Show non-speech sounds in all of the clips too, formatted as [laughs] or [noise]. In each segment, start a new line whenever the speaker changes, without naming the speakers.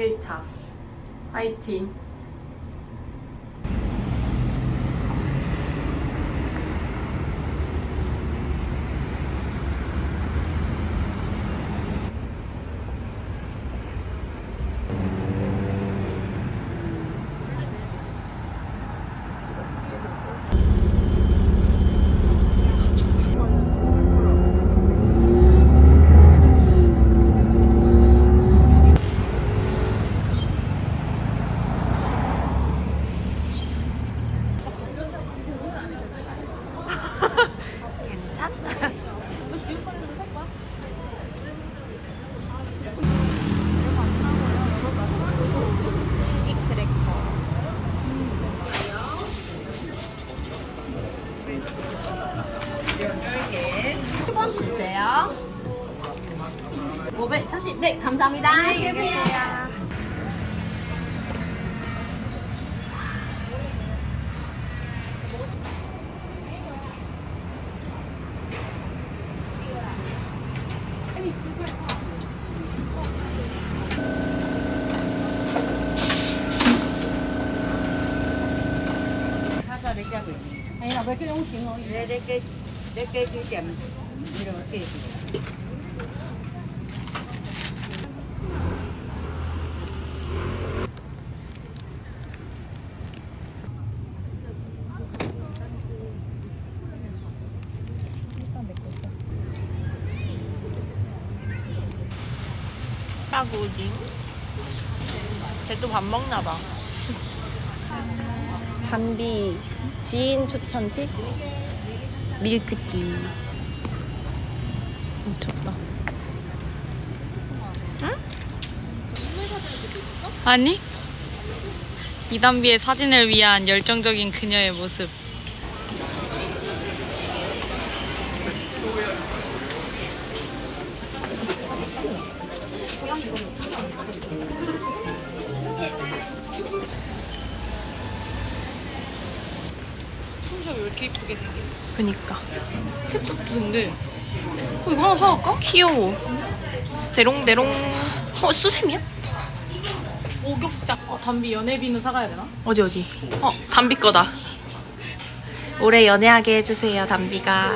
3일차. 화이팅.
번 주세요. 540. 네, 감사합니다.
Rồi cái
빠구딩. 쟤도 밥 먹나 봐. 담비 지인 추천 픽 밀크티. 미쳤다. 응? 아니? 이담비의 사진을 위한 열정적인 그녀의 모습.
어, 이거 하나 사갈까?
귀여워. 대롱대롱. 어, 수세미야?
목욕장. 어, 담비 연애비누 사가야 되나?
어디 어디? 어, 담비 거다. 올해 연애하게 해주세요, 담비가.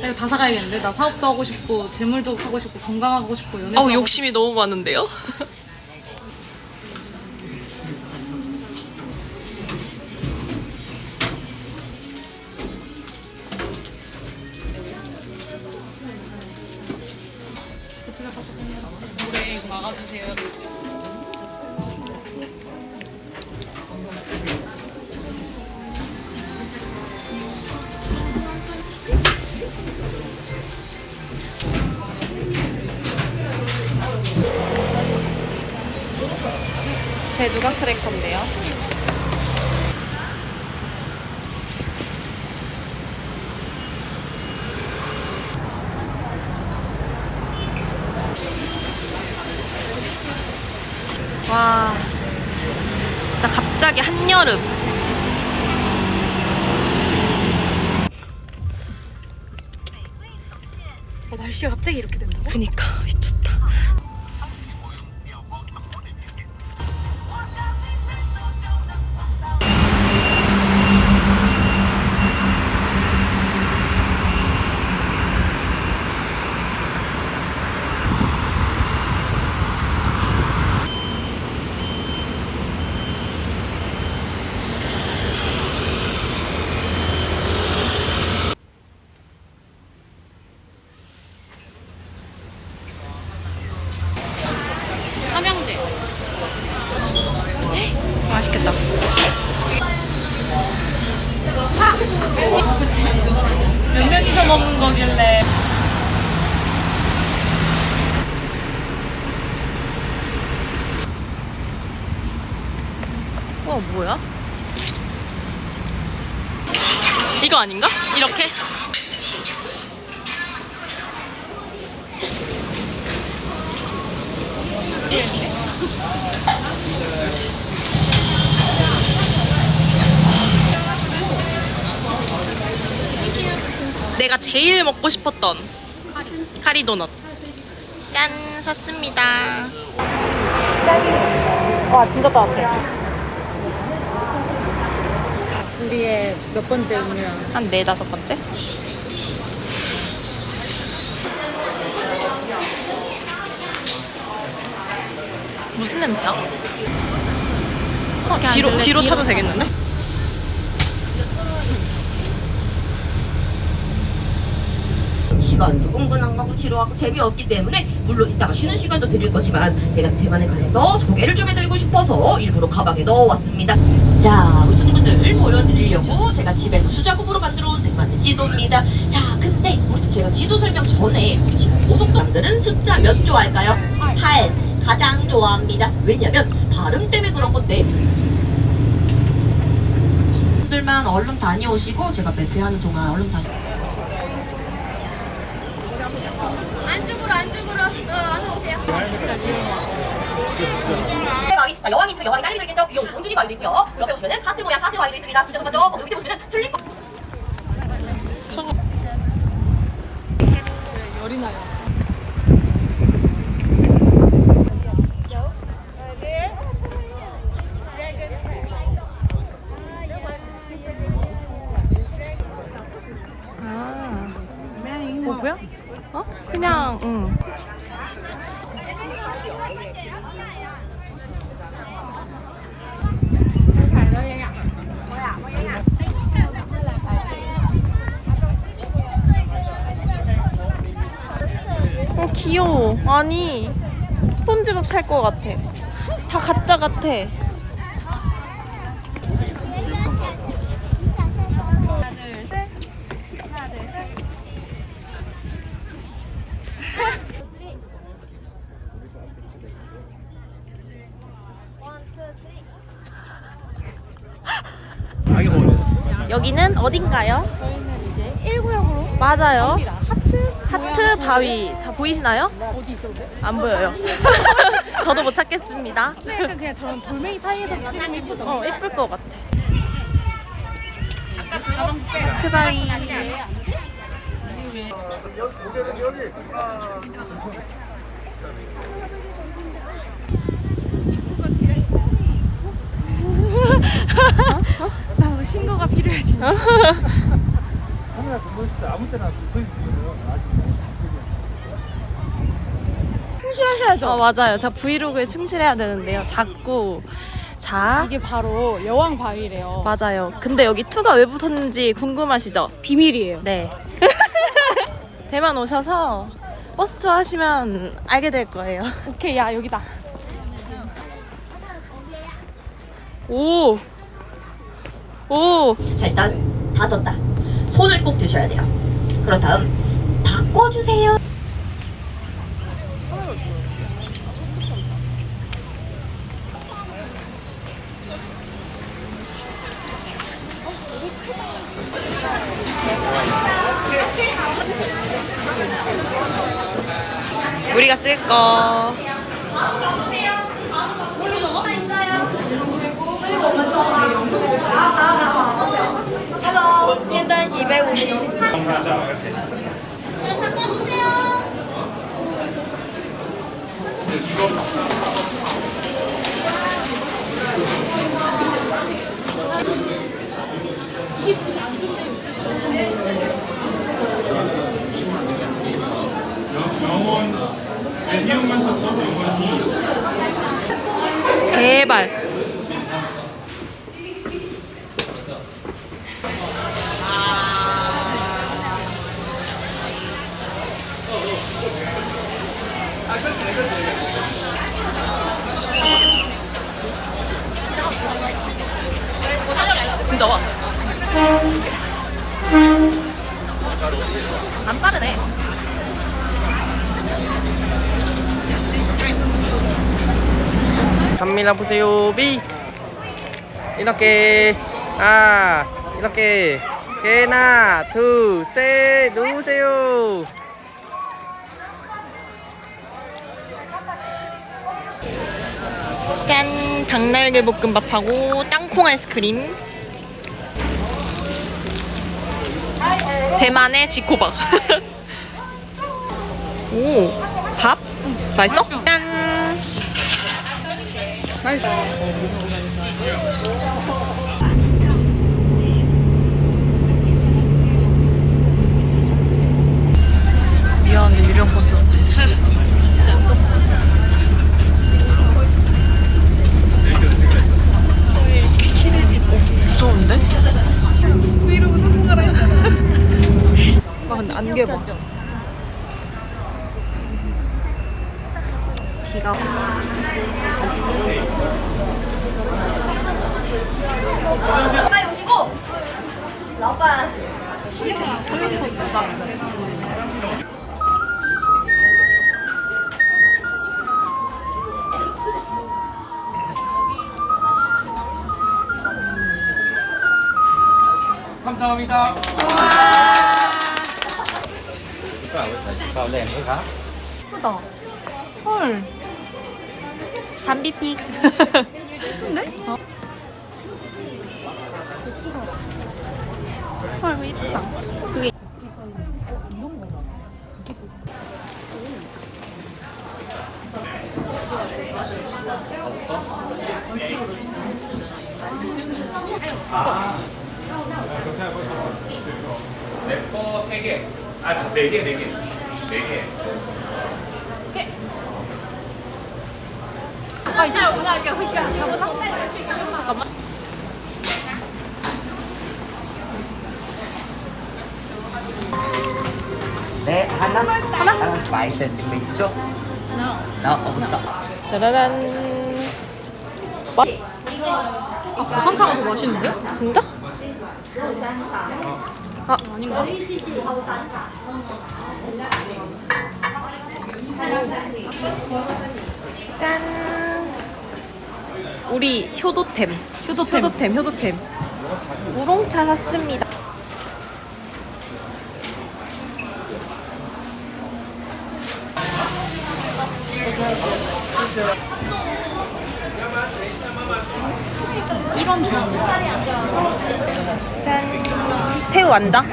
나 이거 다 사가야겠는데? 나 사업도 하고 싶고, 재물도 하고 싶고, 건강하고 싶고, 연애도
어우,
하고
욕심이 너무 많은데요? 제 누가 크래커인데요? 와, 진짜 갑자기 한여름.
어, 날씨가 갑자기 이렇게 된다고?
그니까 와 뭐야? 이거 아닌가? 이렇게? 내가 제일 먹고 싶었던 카리 도넛 짠 샀습니다. 짠.
와 진짜 따뜻해. 우리의 몇 번째 음료야?
한 네다섯 번째? 무슨 냄새야? 어, 뒤로, 뒤로? 타도 되겠는데?
시간 누군가 안 가고 지루하고 재미없기 때문에 물론 이따가 쉬는 시간도 드릴 거지만 제가 대만에 관해서 소개를 좀 해드리고 싶어서 일부러 가방에 넣어왔습니다. 자, 우리 손님분들 보여드리려고 제가 집에서 수작업으로 만들어온 대만의 지도입니다. 자, 근데 우리 제가 지도 설명 전에 우리 지금 고속도로들은 숫자 몇 좋아할까요? 8 가장 좋아합니다. 왜냐면 발음 때문에 그런 건데. 분들만 얼른 다녀오시고 제가 매표하는 동안 얼른 다녀.
안쪽으로 안으로 오세요.
자 여왕이 있으면 여왕이 딸리도 있겠죠. 귀여운 공주님 마위도 있고요. 옆에 보시면은 하트 모양 하트 마위도 있습니다. 진짜 똑같죠? 어, 밑에 보시면은 슬리퍼.
열이 나요.
아. 그냥, 응. 귀여워. 아니, 스폰지밥 살 것 같아. 다 가짜 같아. 여기는 어딘가요?
저희는 이제 1구역으로
맞아요.
하트
하트 바위. 자, 보이시나요?
어디 있어도 돼?
안 보여요. [laughs] 저도 못 찾겠습니다.
근데 약간 그냥 저런 돌멩이 사이에서 찍으면 예쁘다.
어, 예쁠 것 같아. 하트 바위. [laughs]
나 오늘 신고가 필요해 지금. [laughs]
카메라 들고 있을 때 아무 때나 붙어 있으면 아직
충실하셔야죠. 어, 맞아요. 자, 브이로그에 충실해야 되는데요. 자꾸. 자,
이게 바로 여왕 바위래요.
맞아요. 근데 여기 투가 왜 붙었는지 궁금하시죠?
비밀이에요.
네. [laughs] 대만 오셔서 버스 투어 하시면 알게 될 거예요.
오케이 야 여기다.
오! 오!
자 일단 다 썼다. 손을 꼭 드셔야 돼요. 그런 다음 바꿔주세요.
우리가 쓸 거. 일단 250. 제발. 진짜 와. 안 빠르네.
갑니다 보세요 비 이렇게 아 이렇게 하나 둘셋 누우세요
짠! 닭날개 볶음밥하고 땅콩 아이스크림. 대만의 지코바. [laughs] 오, 밥? 맛있어? 짠! 미안한데 유령 버스 [laughs]
감사합니다.
예쁘다. 헐. 담비픽. 예쁜데? 어. 헐, 예쁘다. 그게
내거 3개. 아, 4개, 4개. 4개.
네, 하나. 하나. 맛있을 수 있죠? 나 없어.
짜라란.
아, 보선차가 더 맛있는데?
진짜? 아,
아닌가?
짠. 우리 효도템.
효도템.
효도템, 효도템. 우롱차 샀습니다. 완자.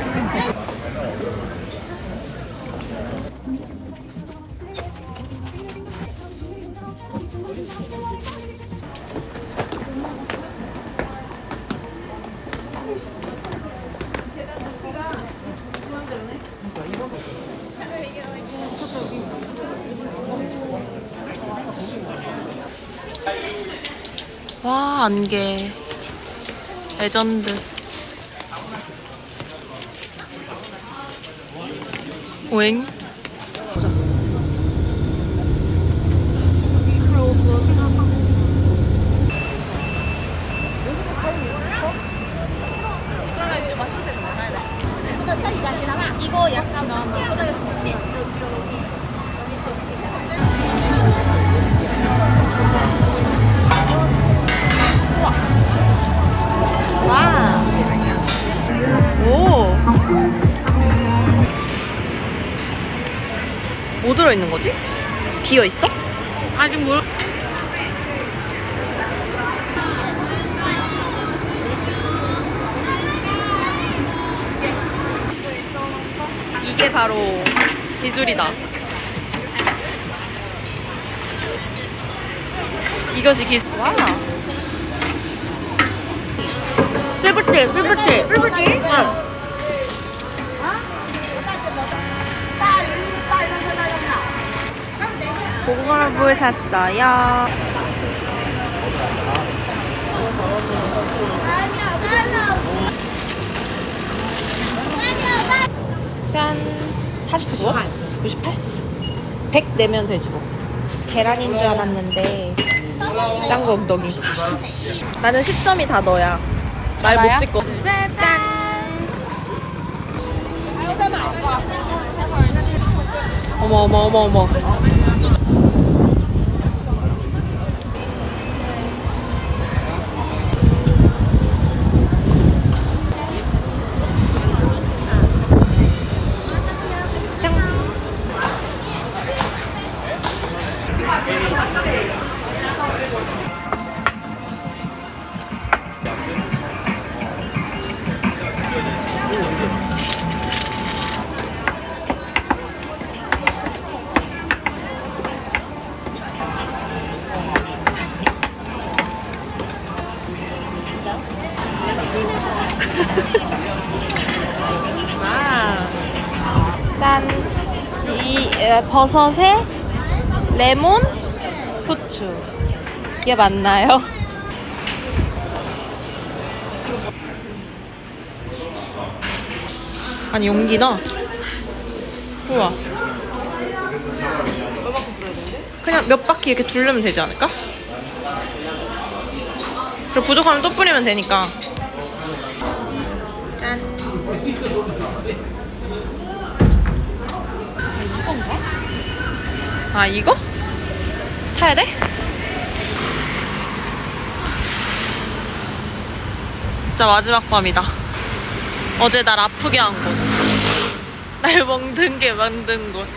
와 안개 레전드 오행 와. 오. 뭐 들어있는 거지? 비어 있어?
아직 뭘.
이게 바로 기술이다. 이것이 기술. 와. 뿔뿔대, 뿔뿔대. 뿔뿔대? 응. 고구마물 샀어요. 짠. 49? 98? 100 내면 되지 뭐. 계란인 줄 알았는데 짱구 엉덩이. 나는 10점이 다 너야. 날 못 찍고. 짠. 어머 어머 어머 어머. 이 에, 버섯에 레몬, 후추. 이게 맞나요? 아니 용기다. 우와. 그냥 몇 바퀴 이렇게 둘르면 되지 않을까? 그리고 부족하면 또 뿌리면 되니까. 짠. 아 이거? 타야 돼? 진짜 마지막 밤이다. 어제 날 아프게 한 곳. 날 [laughs] 멍든 게 만든 곳.